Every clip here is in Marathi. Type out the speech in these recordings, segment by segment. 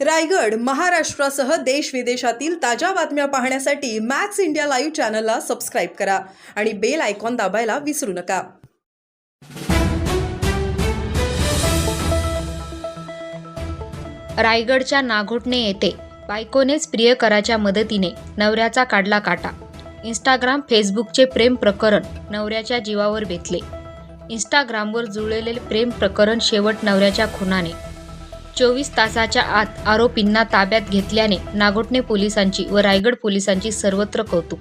रायगड महाराष्ट्रासह देश विदेशातील ताज्या बातम्या पाहण्यासाठी मॅक्स इंडिया लाईव्ह चॅनलला सबस्क्राईब करा आणि बेल आयकॉन दाबायला विसरू नका. रायगडच्या नाघोटणे येथे बायकोनेच प्रियकराच्या मदतीने नवऱ्याचा काढला काटा. इंस्टाग्राम फेसबुकचे प्रेम प्रकरण नवऱ्याच्या जीवावर बेतले. इंस्टाग्रामवर जुळलेले प्रेम प्रकरण शेवट नवऱ्याच्या खुनाने. चोवीस तासाच्या आत आरोपींना ताब्यात घेतल्याने नागोटणे पोलिसांची व रायगड पोलिसांची सर्वत्र कौतुक.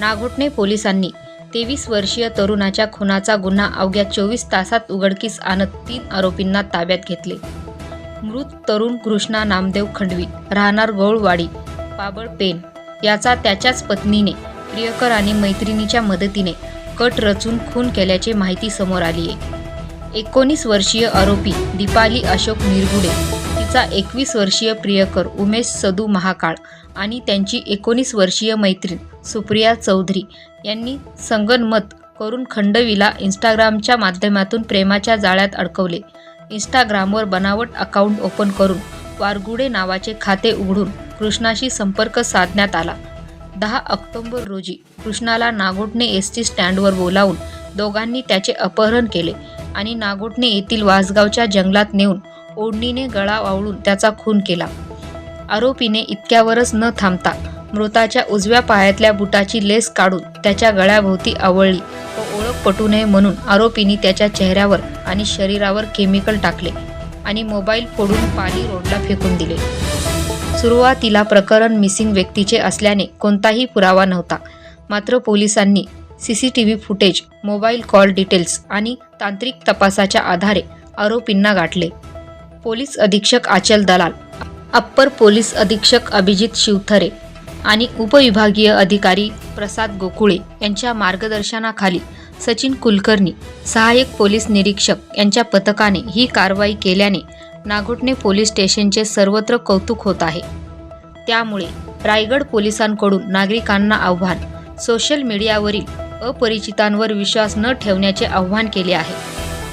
नागोटणे पोलिसांनी तेवीस वर्षीय तरुणाच्या खुनाचा गुन्हा अवघ्या चोवीस तासात उघडकीस आणत तीन आरोपींना ताब्यात घेतले. मृत तरुण कृष्णा नामदेव खंडवी राहणार गौळवाडी पाबळ पेन याचा त्याच्याच पत्नीने प्रियकर आणि मैत्रिणीच्या मदतीने कट रचून खून केल्याची माहिती समोर आली आहे एकोणीस वर्षीय आरोपी दीपाली अशोक निरगुडे तिचा एकवीस वर्षीय प्रियकर उमेश सदू महाकाळ आणि त्यांची एकोणीस वर्षीय मैत्रीण सुप्रिया चौधरी यांनी संगनमत करून खंडवीला इंस्टाग्रामच्या माध्यमातून प्रेमाच्या जाळ्यात अडकवले. इंस्टाग्रामवर बनावट अकाउंट ओपन करून वारगुडे नावाचे खाते उघडून कृष्णाशी संपर्क साधण्यात आला. दहा ऑक्टोबर रोजी कृष्णाला नागोटने एस टी स्टँडवर बोलावून दोघांनी त्याचे अपहरण केले. आणि नागोटणे येथील वासगावच्या जंगलात नेऊन ओढणीने गळा वावळून त्याचा खून केला. आरोपीने इतक्यावरच न थांबता मृताच्या उजव्या पायातल्या बुटाची लेस काढून त्याच्या गळ्याभोवती आवळली. व ओळख पटू नये म्हणून आरोपीने त्याच्या चेहऱ्यावर आणि शरीरावर केमिकल टाकले आणि मोबाईल फोडून पाणी रोडला फेकून दिले. सुरुवातीला प्रकरण मिसिंग व्यक्तीचे असल्याने कोणताही पुरावा नव्हता. मात्र पोलिसांनी C C T V footage mobile call details आणि तांत्रिक तपासाच्या आधारे आरोपींना गाठले. पोलीस अधीक्षक आचल दलाल अप्पर पोलीस अधीक्षक अभिजित शिवथरे आणि उपविभागीय अधिकारी प्रसाद गोकुळे यांच्या मार्गदर्शनाखाली सचिन कुलकर्णी सहाय्यक पोलीस निरीक्षक यांच्या पथकाने ही कारवाई केल्याने नागोटणे पोलीस स्टेशनचे सर्वत्र कौतुक होत आहे. त्यामुळे रायगड पोलिसांकडून नागरिकांना आव्हान सोशल मीडियावरील अपरिचितांवर विश्वास न ठेवण्याचे आव्हान केले आहे.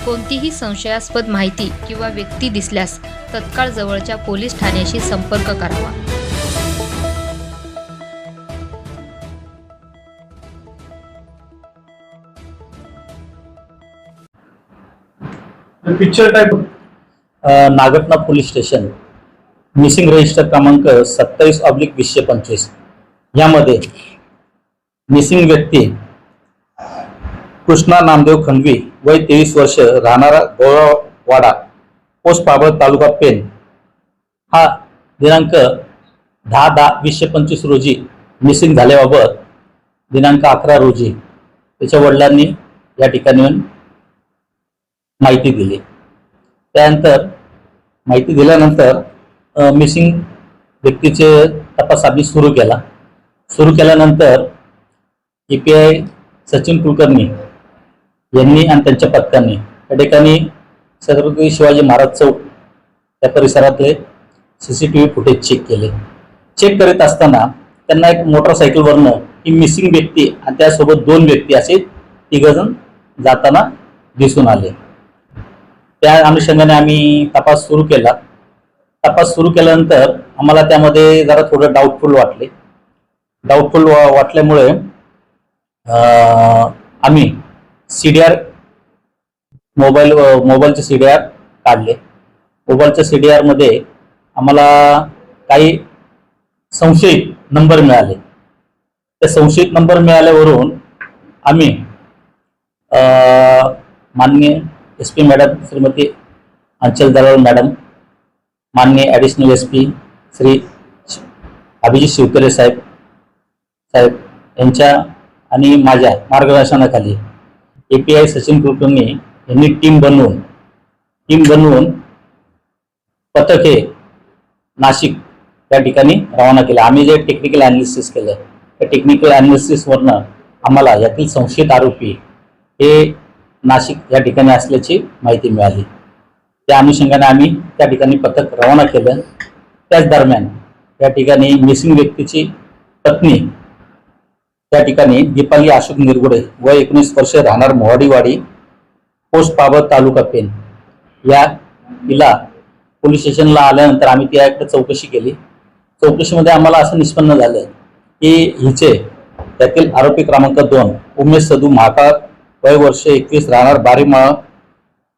कोणतीही संशयास्पद माहिती किंवा व्यक्ती दिसल्यास तत्काळ जवळच्या पोलीस ठाण्याशी संपर्क करावा. Picture type Nagothane police station missing register क्रमांक सत्तावीस ऑब्लिक वीसशे पंचवीस. यामध्ये मिसिंग व्यक्ती कृष्णा नामदेव खंडवी वय तेवीस वर्ष राहणारा गोळावाडा पोस्ट पाबळ तालुका पेन हा दिनांक दहा दहा वीसशे पंचवीस रोजी मिसिंग झाल्याबाबत दिनांक अकरा रोजी त्याच्या वडिलांनी या ठिकाणी माहिती दिली. त्यानंतर माहिती दिल्यानंतर मिसिंग व्यक्तीचे तपास आम्ही सुरू केला. सुरू केल्यानंतर A P I Sachin Kulkarni यांनी आणि त्यांच्या पथकांनी. या ठिकाणी छत्रपती शिवाजी महाराज चौक त्या परिसरातले C C T V footage check केले. चेक करीत असताना त्यांना एक मोटरसायकलवरनं ही मिसिंग व्यक्ती आणि त्यासोबत दोन व्यक्ती असे तिघजण जाताना दिसून आले. त्या अनुषंगाने आम्ही तपास सुरू केला. तपास सुरू केल्यानंतर आम्हाला त्यामध्ये जरा थोडं डाऊटफुल वाटले. डाऊटफुल वा वाटल्यामुळे आम्ही सी डी आर मोबाईल मोबाईलचे सी डी आर काढले. मोबाईलच्या सी डी आरमध्ये आम्हाला काही संशयित नंबर मिळाले. त्या संशयित नंबर मिळाल्यावरून आम्ही माननीय एस पी मॅडम श्रीमती अंचल दलाल मॅडम माननीय additional S P Shri Abhijit Shivkare साहेब साहेब यांच्या आणि माझ्या मार्गदर्शनाखाली A P I Sachin Kulkarni यांनी टीम बनवून टीम बनवून पथक हे नाशिक त्या ठिकाणी रवाना केलं. आम्ही जे टेक्निकल अनालिसिस केलं त्या टेक्निकल अनालिसिसवरनं आम्हाला यातील संशयित आरोपी हे नाशिक या ठिकाणी असल्याची माहिती मिळाली. त्या अनुषंगाने आम्ही त्या ठिकाणी पथक रवाना केलं. त्याच दरम्यान या ठिकाणी मिसिंग व्यक्तीची पत्नी त्या ठिकाणी दीपाली अशोक निरगुडे व एकोणीस वर्ष राहणार मोहाडीवाडी पोस्ट पाबळ तालुका पेन या तिला पोलीस स्टेशनला आल्यानंतर आम्ही त्या त्याकडे चौकशी केली. चौकशीमध्ये आम्हाला असं निष्पन्न झालं की हिचे त्यातील आरोपी क्रमांक दोन उमेश सदू महाकाळ वय वर्ष एकवीस राहणार बारीमाळ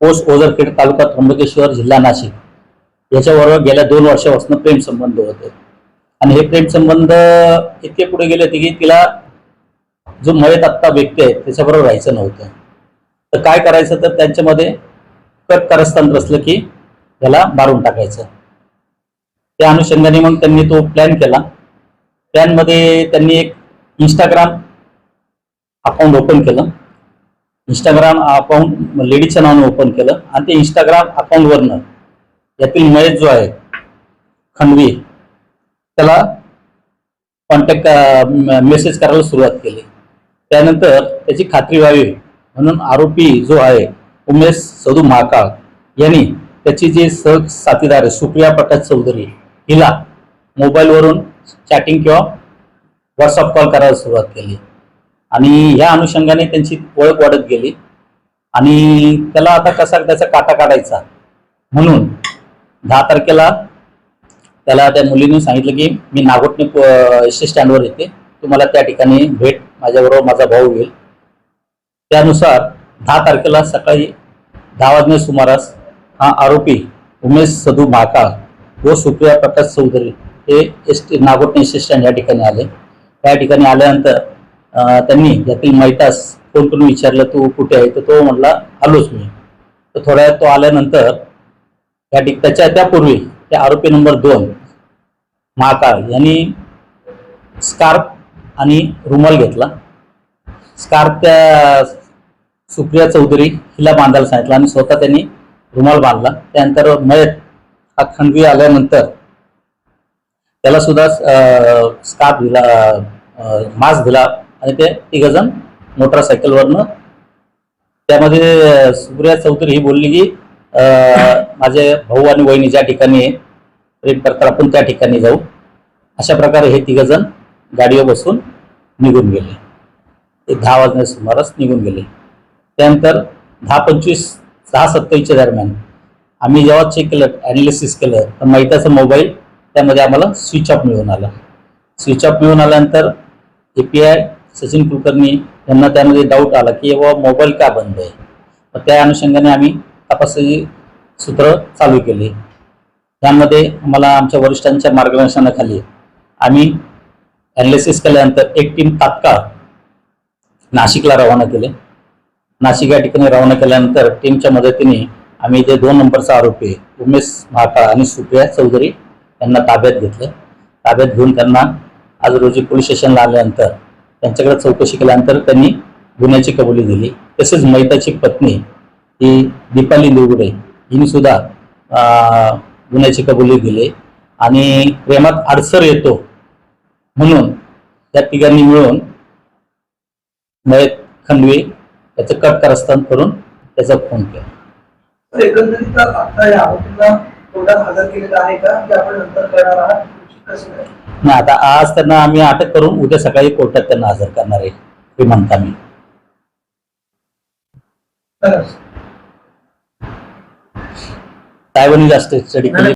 पोस्ट ओझरखेड तालुका त्र्यंबकेश्वर जिल्हा नाशिक. याच्याबरोबर गेल्या दोन वर्षापासून प्रेमसंबंध होते. आणि हे प्रेमसंबंध इतके पुढे गेले होते की तिला जो मयत आत्ता व्यक्ती आहे त्याच्याबरोबर राहायचं नव्हतं. तर काय करायचं तर त्यांच्यामध्ये कट कारस्थान असलं की त्याला मारून टाकायचं. त्या अनुषंगाने मग त्यांनी तो प्लॅन केला. प्लॅनमध्ये त्यांनी एक इंस्टाग्राम अकाउंट ओपन केलं. इंस्टाग्राम अकाउंट लेडीजच्या नावाने ओपन केलं. आणि ते इंस्टाग्राम अकाउंटवरनं यातील मयत जो आहे खंडवी त्याला कॉन्टॅक्ट मेसेज करायला सुरुवात केली. त्यानंतर त्याची खात्री व्हावी. म्हणून आरोपी जो आहे उमेश सदू महाकाळ यांनी त्याची जी सह साथीदार आहे सुप्रिया प्रकाश चौधरी हिला मोबाईलवरून चॅटिंग किंवा व्हॉट्सअप कॉल करायला सुरुवात केली. आणि ह्या अनुषंगाने त्यांची ओळख वाढत गेली. आणि त्याला आता कसा त्याचा काटा काढायचा? म्हणून दहा तारखेला त्याला त्या मुलीने सांगितलं की मी नागोटणे एस टी स्टँडवर येते. तुम्हाला त्या ठिकाणी भेट माझ्याबरोबर माझा भाऊ येईल. त्यानुसार दहा तारखेला सकाळी दहा वाजण्या सुमारास हा आरोपी उमेश सधू महाकाळ व सुप्रिया प्रकाश चौधरी हे S T Nagothane S stand या ठिकाणी आले. त्या ठिकाणी आल्यानंतर त्यांनी यातील मैतास फोन करून विचारलं तू कुठे आहे? तर तो म्हटला आलोच मी. तर थोड्या वेळात तो आल्यानंतर त्या ठिक त्याच्या त्यापूर्वी त्या आरोपी नंबर दोन महाकाळ यांनी स्कार्फ आणि रुमाल घेतला. स्कार्फ त्या सुप्रिया चौधरी हिला बांधायला सांगितलं आणि स्वतः त्यांनी रुमाल बांधला. त्यानंतर मयत हा खंडवी आल्यानंतर त्याला सुद्धा स्कार्फ दिला मास्क दिला आणि ते तिघजण मोटरसायकलवरनं त्यामध्ये सुप्रिया चौधरी ही बोलली की माझे भाऊ आणि वहिनी ज्या ठिकाणी आहे, प्रेम करतात आपण त्या ठिकाणी जाऊ. अशा प्रकारे हे तिघजण गाडीवर बसून निघून गेले. ते दहा वाजण्या सुमारास निघून गेले. त्यानंतर दहा पंचवीस सहा सत्तावीसच्या दरम्यान आम्ही जेव्हा चेक केलं ॲनालिसिस केलं तर मैताचा मोबाईल त्यामध्ये आम्हाला स्विच ऑफ मिळून आला. स्विच ऑफ मिळून आल्यानंतर A P I Sachin Kulkarni यांना त्यामध्ये डाऊट आला की बाबा मोबाईल का बंद आहे? त्या अनुषंगाने आम्ही तपासाची सूत्र चालू केली. त्यामध्ये आम्हाला आमच्या वरिष्ठांच्या मार्गदर्शनाखाली आम्ही ॲनालिसिस केल्यानंतर एक टीम तात्काळ नाशिकला रवाना केले. नाशिक या ठिकाणी रवाना केल्यानंतर टीमच्या मदतीने आम्ही जे दोन नंबरचा आरोपी उमेश महाकाळ आणि सुप्रिया चौधरी यांना ताब्यात घेतलं. ताब्यात घेऊन त्यांना आज रोजी पोलीस स्टेशनला आल्यानंतर त्यांच्याकडे चौकशी केल्यानंतर त्यांनी गुन्ह्याची कबुली दिली. तसेच मैताची पत्नी ही दीपाली निवडे हिने सुद्धा गुन्ह्याची कबुली दिली. आणि प्रेमात अडसर येतो म्हणून या तिघांनी मिळून मयत खंडवे याचं कटकारस्थान करून त्याचा खून केला. एकंदरीत आता या आरोपीला कोर्टात हजर केलेलं आहे का की आपण नंतर करणार आहात? कसं काय नाही आता आज त्यांना आम्ही अटक करून उद्या सकाळी कोर्टात त्यांना हजर करणार आहे रिमांड आम्ही. खरंच साहेबांनी जास्त स्टडी केली